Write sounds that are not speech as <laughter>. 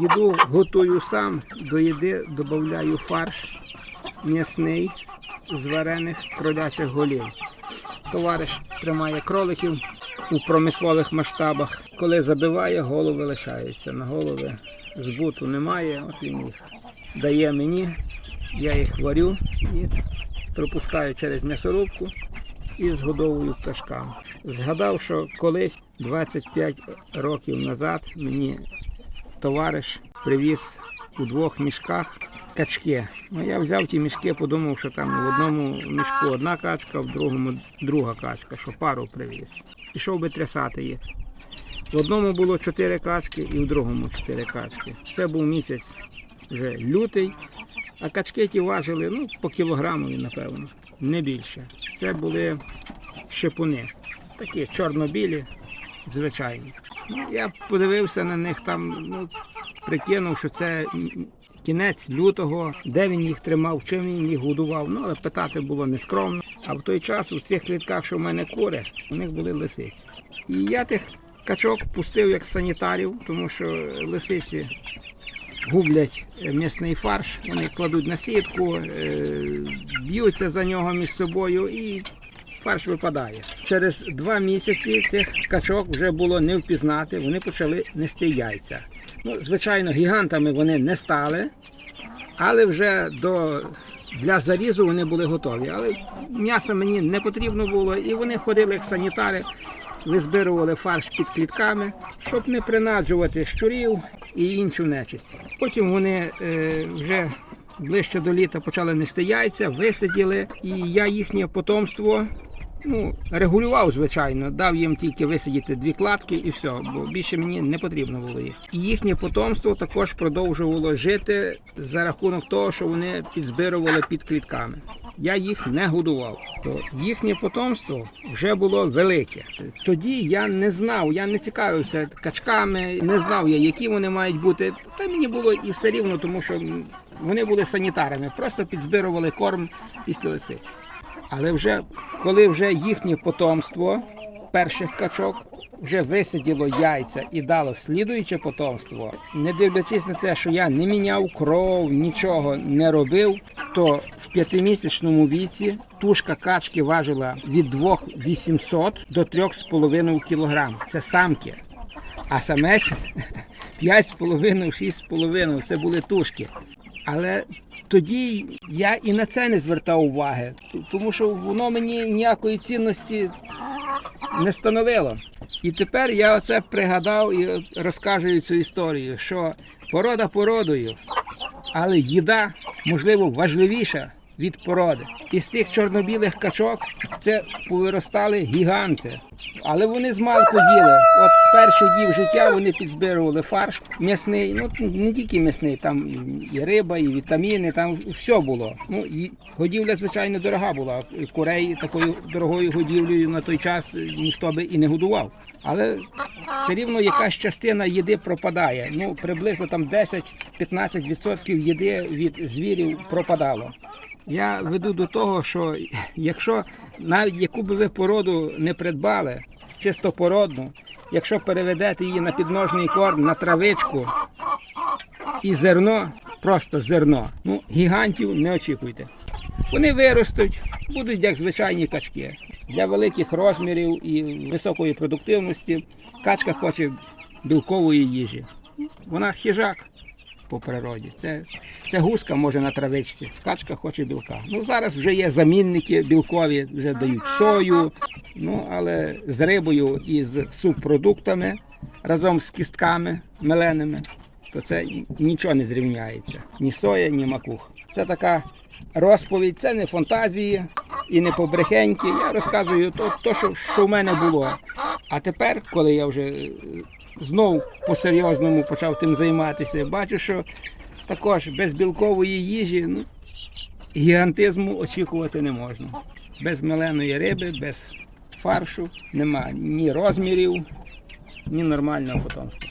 Їду готую сам, до їди додаю фарш м'ясний з варених кролячих голів. Товариш тримає кроликів у промислових масштабах. Коли забиває, голови лишаються. На голови збуту немає, от він їх дає мені, я їх варю і пропускаю через м'ясорубку і згодовую пташкам. Згадав, що колись 25 років назад мені товариш привіз у двох мішках качки. Ну, я взяв ті мішки, подумав, що там в одному мішку одна качка, в другому друга качка, що пару привіз. Пішов би трясати їх. В одному було чотири качки і в другому чотири качки. Це був місяць вже лютий, а качки ті важили ну, по кілограмові, напевно, не більше. Це були шипуни, такі чорно-білі, звичайні. Я подивився на них там, ну, прикинув, що це кінець лютого, де він їх тримав, чим він їх годував. Ну, але питати було нескромно. А в той час у цих клітках, що в мене кури, у них були лисиці. І я тих качок пустив як санітарів, тому що лисиці гублять м'ясний фарш, вони кладуть на сітку, е, б'ються за нього між собою і фарш випадає. Через два місяці тих качок вже було не впізнати, вони почали нести яйця. Ну, звичайно, гігантами вони не стали, але вже до, для зарізу вони були готові. Але м'яса мені не потрібно було, і вони ходили як санітари, визбирували фарш під клітками, щоб не принаджувати щурів і іншу нечисть. Потім вони е, вже ближче до літа почали нести яйця, висиділи, і я їхнє потомство. Ну, регулював, звичайно, дав їм тільки висидіти дві кладки і все, бо більше мені не потрібно було їх. І їхнє потомство також продовжувало жити за рахунок того, що вони підзбирували під клітками. Я їх не годував. То їхнє потомство вже було велике. Тоді я не знав, я не цікавився качками, не знав я, які вони мають бути. Та мені було і все рівно, тому що вони були санітарами, просто підзбирували корм після лисиць. Але вже коли вже їхнє потомство перших качок вже висиділо яйця і дало слідуюче потомство, не дивлячись на те, що я не міняв кров, нічого не робив, то в п'ятимісячному віці тушка качки важила від 2800 до 3,5 кг. Це самки. А самець <laughs> 5,5-6,5 все були тушки. Але тоді я і на це не звертав уваги, тому що воно мені ніякої цінності не становило. І тепер я оце пригадав і розкажу цю історію, що порода породою, але їда, можливо, важливіша від породи. Із тих чорно-білих качок це повиростали гіганти. Але вони з малку їли. От з перших днів життя вони підзбирували фарш м'ясний. Ну не тільки м'ясний, там і риба, і вітаміни, там все було. Ну і годівля, звичайно, дорога була. Курей такою дорогою годівлею на той час ніхто би і не годував. Але все рівно якась частина їди пропадає. Ну, приблизно там 10-15% їди від звірів пропадало. Я веду до того, що якщо навіть яку би ви породу не придбали, чистопородну, якщо переведете її на підножний корм, на травичку і зерно, просто зерно, ну, гігантів не очікуйте. Вони виростуть, будуть як звичайні качки. Для великих розмірів і високої продуктивності качка хоче білкової їжі. Вона хижак по природі. Це, це гуска може на травичці, качка хоче білка. Ну зараз вже є замінники білкові, вже дають сою, ну але з рибою і з субпродуктами разом з кістками меленими, то це нічого не зрівняється. Ні соя, ні макух. Це така розповідь, це не фантазії і не побрехеньки. Я розказую то, то що, що в мене було. А тепер, коли я вже знову по-серйозному почав тим займатися, бачу, що також без білкової їжі ну, гігантизму очікувати не можна. Без меленої риби, без фаршу нема ні розмірів, ні нормального потомства.